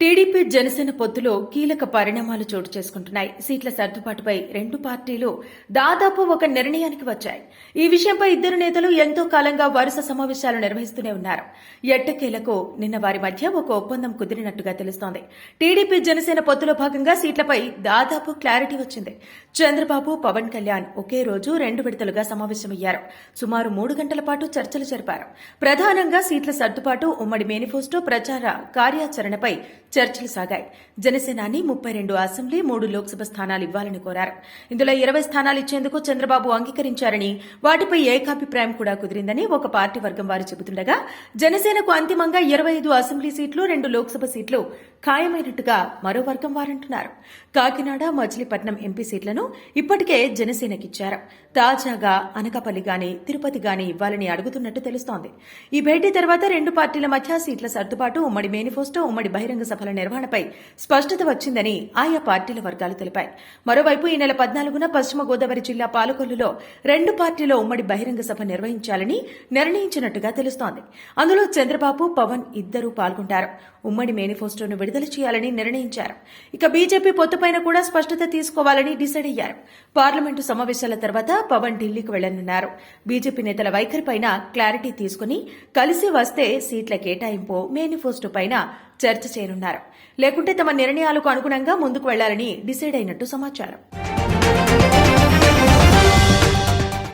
TDP Janasena పొత్తులో కీలక పరిణామాలు చోటు చేసుకుంటున్నాయి. సీట్ల సర్దుబాటుపై రెండు పార్టీలు దాదాపు ఒక నిర్ణయానికి వచ్చాయి. ఈ విషయంపై ఇద్దరు నేతలు ఎంతో కాలంగా వరుస సమావేశాలు నిర్వహిస్తూనే ఉన్నారు. ఎట్టకేలకు నిన్న వారి మధ్య ఒక ఒప్పందం కుదిరినట్టుగా తెలుస్తోంది. టీడీపీ జనసేన పొత్తులో భాగంగా సీట్లపై దాదాపు క్లారిటీ వచ్చింది. చంద్రబాబు పవన్ కళ్యాణ్ ఒకే రోజు రెండు విడతలుగా సమావేశమయ్యారు. సుమారు మూడు గంటల పాటు చర్చలు జరిపారు. ప్రధానంగా సీట్ల సర్దుబాటు ఉమ్మడి మేనిఫెస్టో ప్రచార కార్యాచరణపై చర్చలు సాగాయి. జనసేనాని ముప్పై రెండు అసెంబ్లీ మూడు లోక్సభ స్థానాలు ఇవ్వాలని కోరారు. ఇందులో ఇరవై స్థానాలు ఇచ్చేందుకు చంద్రబాబు అంగీకరించారని వాటిపై ఏకాభిప్రాయం కూడా కుదిరిందని ఒక పార్టీ వర్గం వారు చెబుతుండగా జనసేనకు అంతిమంగా ఇరవై ఐదు అసెంబ్లీ సీట్లు రెండు లోక్సభ సీట్లు ఖాయమైనట్టుగా మరో వర్గం వారంటున్నారు. కాకినాడ మచిలీపట్నం ఎంపీ సీట్లను ఇప్పటికే జనసేనకిచ్చారు. తాజాగా అనకాపల్లి గాని తిరుపతి గాని ఇవ్వాలని అడుగుతున్నట్టు తెలుస్తోంది. ఈ భేటీ తర్వాత రెండు పార్టీల మధ్య సీట్ల సర్దుబాటు ఉమ్మడి మేనిఫెస్టో ఉమ్మడి బహిరంగ సభల నిర్వహణపై స్పష్టత వచ్చిందని ఆయా పార్టీల వర్గాలు తెలిపాయి. మరోవైపు ఈ నెల పద్నాలుగున పశ్చిమ గోదావరి జిల్లా పాలకొల్లులో రెండు పార్టీల ఉమ్మడి బహిరంగ సభ నిర్వహించాలని నిర్ణయించినట్టుగా తెలుస్తోంది. అందులో చంద్రబాబు పవన్ ఇద్దరూ పాల్గొంటారు. ఉమ్మడి మేనిఫెస్టోను విడుదల చేయాలని నిర్ణయించారు. ఇక బీజేపీ పొత్తుపైన కూడా స్పష్టత తీసుకోవాలని డిసైడ్ అయ్యారు. పార్లమెంటు సమావేశాల తర్వాత పవన్ ఢిల్లీకి వెళ్ళనున్నారు. బీజేపీ నేతల వైఖరిపైన క్లారిటీ తీసుకుని కలిసి వస్తే సీట్ల కేటాయింపు మేనిఫెస్టో పైన చర్చ చేయనున్నారు. లేకుంటే తమ నిర్ణయాలకు అనుగుణంగా ముందుకు వెళ్ళాలని డిసైడ్ అయినట్టు సమాచారం.